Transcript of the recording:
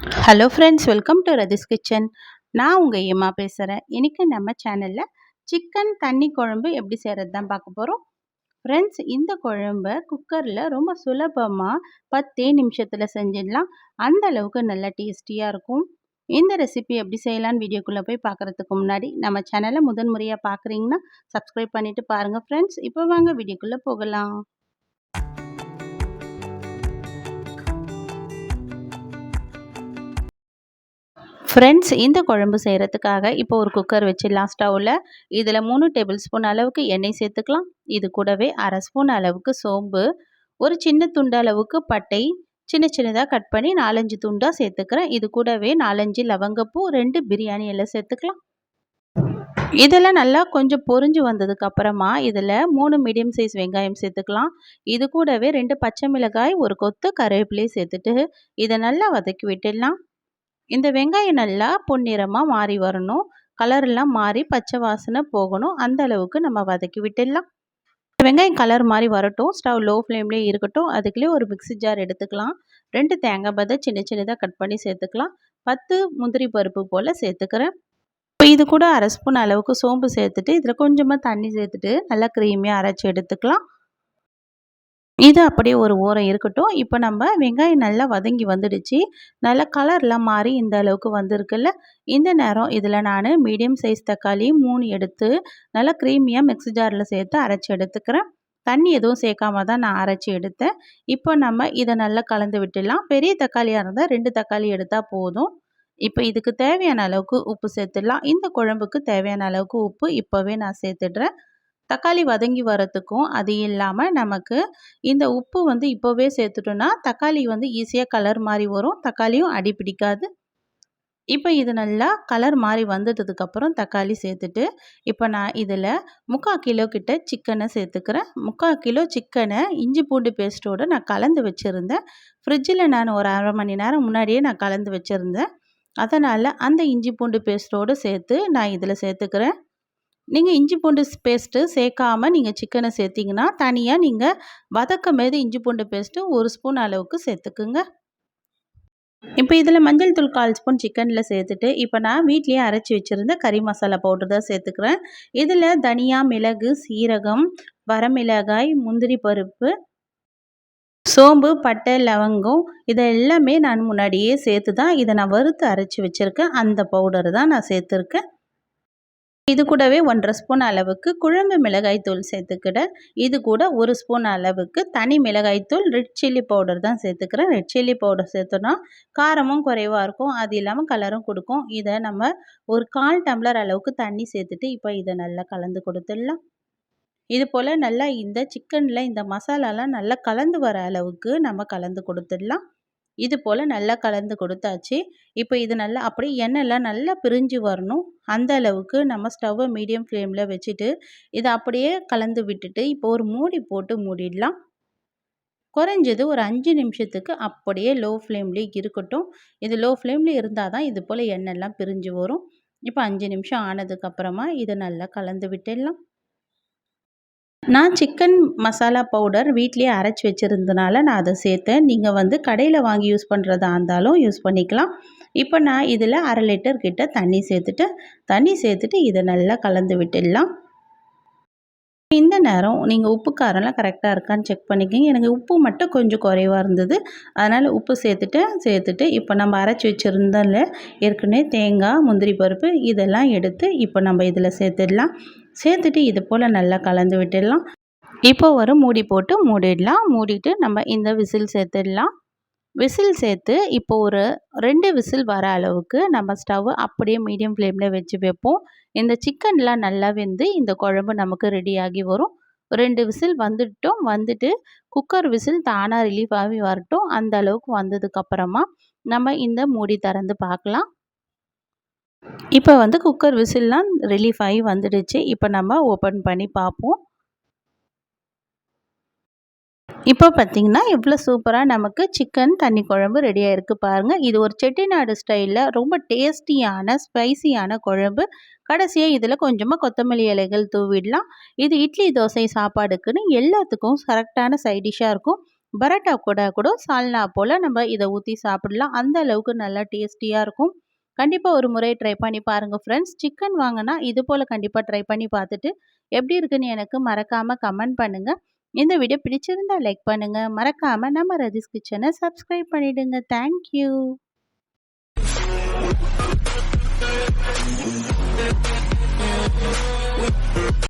Hello friends welcome to Rathi's kitchen நான் உங்கள் ஏமா பேசுகிறேன் இன்றைக்கி நம்ம சேனலில் சிக்கன் தண்ணி குழம்பு எப்படி செய்கிறது தான் பார்க்க போகிறோம் ஃப்ரெண்ட்ஸ் இந்த குழம்ப குக்கரில் ரொம்ப சுலபமாக பத்தே நிமிஷத்தில் செஞ்சிடலாம். அந்த அளவுக்கு நல்லா டேஸ்டியாக இருக்கும். இந்த ரெசிபி எப்படி செய்யலான்னு வீடியோக்குள்ளே போய் பார்க்குறதுக்கு முன்னாடி நம்ம சேனலை முதன் முறையாக பார்க்குறீங்கன்னா சப்ஸ்கிரைப் பண்ணிவிட்டு பாருங்கள் ஃப்ரெண்ட்ஸ் இப்போ வாங்க வீடியோக்குள்ளே போகலாம். ஃப்ரெண்ட்ஸ் இந்த குழம்பு செய்கிறதுக்காக இப்போ ஒரு குக்கர் வச்சிடலாம் ஸ்டவ்வில் இதில் மூணு டேபிள் ஸ்பூன் அளவுக்கு எண்ணெய் சேர்த்துக்கலாம். இது கூடவே அரை ஸ்பூன் அளவுக்கு சோம்பு ஒரு சின்ன துண்டு அளவுக்கு பட்டை சின்ன சின்னதாக கட் பண்ணி நாலஞ்சு துண்டாக சேர்த்துக்கிறேன். இது கூடவே நாலஞ்சு லவங்கப்பூ ரெண்டு பிரியாணி எல்லாம் சேர்த்துக்கலாம். இதெல்லாம் நல்லா கொஞ்சம் பொறிஞ்சு வந்ததுக்கு அப்புறமா இதில் மூணு மீடியம் சைஸ் வெங்காயம் சேர்த்துக்கலாம். இது கூடவே ரெண்டு பச்சை மிளகாய் ஒரு கொத்து கருவேப்பிலையை சேர்த்துட்டு இதை நல்லா வதக்கி விட்டுடலாம். இந்த வெங்காயம் நல்லா பொன்னிறமாக மாறி வரணும். கலர்லாம் மாறி பச்சை வாசனை போகணும். அந்த அளவுக்கு நம்ம வதக்கி விட்டுடலாம். வெங்காயம் கலர் மாதிரி வரட்டும். ஸ்டவ் லோ ஃப்ளேம்லேயே இருக்கட்டும். அதுக்குள்ளேயே ஒரு மிக்சி ஜார் எடுத்துக்கலாம். ரெண்டு தேங்காய் பதை சின்ன சின்னதாக கட் பண்ணி சேர்த்துக்கலாம். பத்து முந்திரி பருப்பு போல் சேர்த்துக்கிறேன். இப்போ இது கூட அரை ஸ்பூன் அளவுக்கு சோம்பு சேர்த்துட்டு இதில் கொஞ்சமாக தண்ணி சேர்த்துட்டு நல்லா க்ரீமியாக அரைச்சி எடுத்துக்கலாம். இது அப்படியே ஒரு ஓரம் இருக்கட்டும். இப்போ நம்ம வெங்காயம் நல்லா வதங்கி வந்துடுச்சு. நல்லா கலர்லாம் மாறி இந்த அளவுக்கு வந்திருக்குல்ல. இந்த நேரம் இதில் நான் மீடியம் சைஸ் தக்காளி மூணு எடுத்து நல்லா க்ரீமியாக மிக்ஸி ஜாரில் சேர்த்து அரைச்சி எடுத்துக்கிறேன். தண்ணி எதுவும் சேர்க்காம தான் நான் அரைச்சி எடுத்தேன். இப்போ நம்ம இதை நல்லா கலந்து விட்டுடலாம். பெரிய தக்காளியாக இருந்தால் ரெண்டு தக்காளி எடுத்தால் போதும். இப்போ இதுக்கு தேவையான அளவுக்கு உப்பு சேர்த்துடலாம். இந்த குழம்புக்கு தேவையான அளவுக்கு உப்பு இப்போவே நான் சேர்த்துடுறேன். தக்காளி வதங்கி வரத்துக்கும் அது இல்லாமல் நமக்கு இந்த உப்பு வந்து இப்போவே சேர்த்துட்டோன்னா தக்காளி வந்து ஈஸியாக கலர் மாதிரி வரும். தக்காளியும் அடி பிடிக்காது. இப்போ இது நல்லா கலர் மாதிரி வந்ததுக்கப்புறம் தக்காளி சேர்த்துட்டு இப்போ நான் இதில் முக்கால் கிலோ கிட்ட சிக்கனை சேர்த்துக்கிறேன். முக்கால் கிலோ சிக்கனை இஞ்சி பூண்டு பேஸ்ட்டோடு நான் கலந்து வச்சுருந்தேன். ஃப்ரிட்ஜில் நான் ஒரு அரை மணி நேரம் முன்னாடியே நான் கலந்து வச்சுருந்தேன். அதனால் அந்த இஞ்சி பூண்டு பேஸ்ட்டோடு சேர்த்து நான் இதில் சேர்த்துக்கிறேன். நீங்கள் இஞ்சி பூண்டு பேஸ்ட்டு சேர்க்காமல் நீங்கள் சிக்கனை சேர்த்திங்கன்னா தனியாக நீங்கள் வதக்கும் போது இஞ்சி பூண்டு பேஸ்ட்டு ஒரு ஸ்பூன் அளவுக்கு சேர்த்துக்குங்க. இப்போ இதில் மஞ்சள் தூள் கால் ஸ்பூன் சிக்கனில் சேர்த்துட்டு இப்போ நான் வீட்லேயே அரைச்சி வச்சுருந்த கறி மசாலா பவுடர் தான் சேர்த்துக்கிறேன். இதில் தனியா மிளகு சீரகம் வரமிளகாய் முந்திரி பருப்பு சோம்பு பட்டை லவங்கம் இதை எல்லாமே நான் முன்னாடியே சேர்த்து தான் இதை நான் வறுத்து அரைச்சி வச்சுருக்கேன். அந்த பவுடர் தான் நான் சேர்த்துருக்கேன். இது கூடவே ஒன்றரை ஸ்பூன் அளவுக்கு குழம்பு மிளகாய்த்தூள் சேர்த்துக்கிட. இது கூட ஒரு ஸ்பூன் அளவுக்கு தனி மிளகாய்த்தூள் ரெட் சில்லி பவுடர் தான் சேர்த்துக்கிறேன். ரெட் சில்லி பவுடர் சேர்த்தோன்னா காரமும் குறைவாக இருக்கும். அது இல்லாமல் கலரும் கொடுக்கும். இதை நம்ம ஒரு கால் டம்ளர் அளவுக்கு தண்ணி சேர்த்துட்டு இப்போ இதை நல்லா கலந்து கொடுத்துடலாம். இது போல் நல்லா இந்த சிக்கனில் இந்த மசாலாலாம் நல்லா கலந்து வர அளவுக்கு நம்ம கலந்து கொடுத்துடலாம். இது போல் நல்லா கலந்து கொடுத்தாச்சு. இப்போ இது நல்லா அப்படியே எண்ணெய்லாம் நல்லா பிரிஞ்சு வரணும். அந்த அளவுக்கு நம்ம ஸ்டவ்வை மீடியம் ஃப்ளேமில் வச்சுட்டு இதை அப்படியே கலந்து விட்டுட்டு இப்போ ஒரு மூடி போட்டு மூடிடலாம். குறைஞ்சது ஒரு அஞ்சு நிமிஷத்துக்கு அப்படியே லோ ஃப்ளேம்லேயே இருக்கட்டும். இது லோ ஃப்ளேமில் இருந்தால் தான் இது போல் எண்ணெய்லாம் பிரிஞ்சு வரும். இப்போ அஞ்சு நிமிஷம் ஆனதுக்கப்புறமா இதை நல்லா கலந்து விட்டுடலாம். நான் சிக்கன் மசாலா பவுடர் வீட்லேயே அரைச்சி வச்சுருந்தனால நான் அதை சேர்த்தேன். நீங்கள் வந்து கடையில் வாங்கி யூஸ் பண்ணுறதா இருந்தாலும் யூஸ் பண்ணிக்கலாம். இப்போ நான் இதில் அரை லிட்டர் கிட்ட தண்ணி சேர்த்துட்டு தண்ணி சேர்த்துட்டு இதை நல்லா கலந்து விட்டுடலாம். இந்த நேரம் நீங்கள் உப்பு காரம்லாம் கரெக்டாக இருக்கான்னு செக் பண்ணிக்கோங்க. எனக்கு உப்பு மட்டும் கொஞ்சம் குறைவாக இருந்தது. அதனால் உப்பு சேர்த்துட்டு சேர்த்துட்டு இப்போ நம்ம அரைச்சி வச்சுருந்தோம்ல ஏற்கனவே தேங்காய் முந்திரி பருப்பு இதெல்லாம் எடுத்து இப்போ நம்ம இதில் சேர்த்துடலாம். சேர்த்துட்டு இது போல் நல்லா கலந்து விட்டுடலாம். இப்போ ஒரு மூடி போட்டு மூடிடலாம். மூடிட்டு நம்ம இந்த விசில் சேர்த்துடலாம். விசில் சேர்த்து இப்போ ஒரு ரெண்டு விசில் வர அளவுக்கு நம்ம ஸ்டவ் அப்படியே மீடியம் ஃப்ளேமில் வச்சு வைப்போம். இந்த சிக்கன்லாம் நல்லா வெந்து இந்த குழம்பு நமக்கு ரெடியாகி வரும். ரெண்டு விசில் வந்துட்டோம். வந்துட்டு குக்கர் விசில் தானாக ரிலீஃப் ஆகி வரட்டும். அந்த அளவுக்கு வந்ததுக்கப்புறமா நம்ம இந்த மூடி திறந்து பார்க்கலாம். இப்போ வந்து குக்கர் விசில்லாம் ரிலீஃப் ஆகி வந்துடுச்சு. இப்போ நம்ம ஓப்பன் பண்ணி பார்ப்போம். இப்போ பார்த்திங்கன்னா எவ்வளோ சூப்பராக நமக்கு சிக்கன் தண்ணி குழம்பு ரெடியாக இருக்குது பாருங்கள் இது ஒரு செட்டிநாடு ஸ்டைலில் ரொம்ப டேஸ்டியான ஸ்பைசியான குழம்பு. கடைசியாக இதில் கொஞ்சமாக கொத்தமல்லி இலைகள் தூவிடலாம். இது இட்லி தோசை சாப்பாடுக்குன்னு எல்லாத்துக்கும் கரெக்டான சைடிஷாக இருக்கும். பரோட்டா கூட கூட சால்னா போல் நம்ம இதை ஊற்றி சாப்பிடலாம். அந்த அளவுக்கு நல்லா டேஸ்டியாக இருக்கும். கண்டிப்பாக ஒரு முறை ட்ரை பண்ணி பாருங்கள் ஃப்ரெண்ட்ஸ் சிக்கன் வாங்கினா இது போல் கண்டிப்பாக ட்ரை பண்ணி பார்த்துட்டு எப்படி இருக்குன்னு எனக்கு மறக்காமல் கமெண்ட் பண்ணுங்கள் இந்த வீடியோ பிடிச்சிருந்தால் லைக் பண்ணுங்கள் மறக்காமல் நம்ம ரதிஸ் கிச்சனை சப்ஸ்கிரைப் பண்ணிவிடுங்க தேங்க்யூ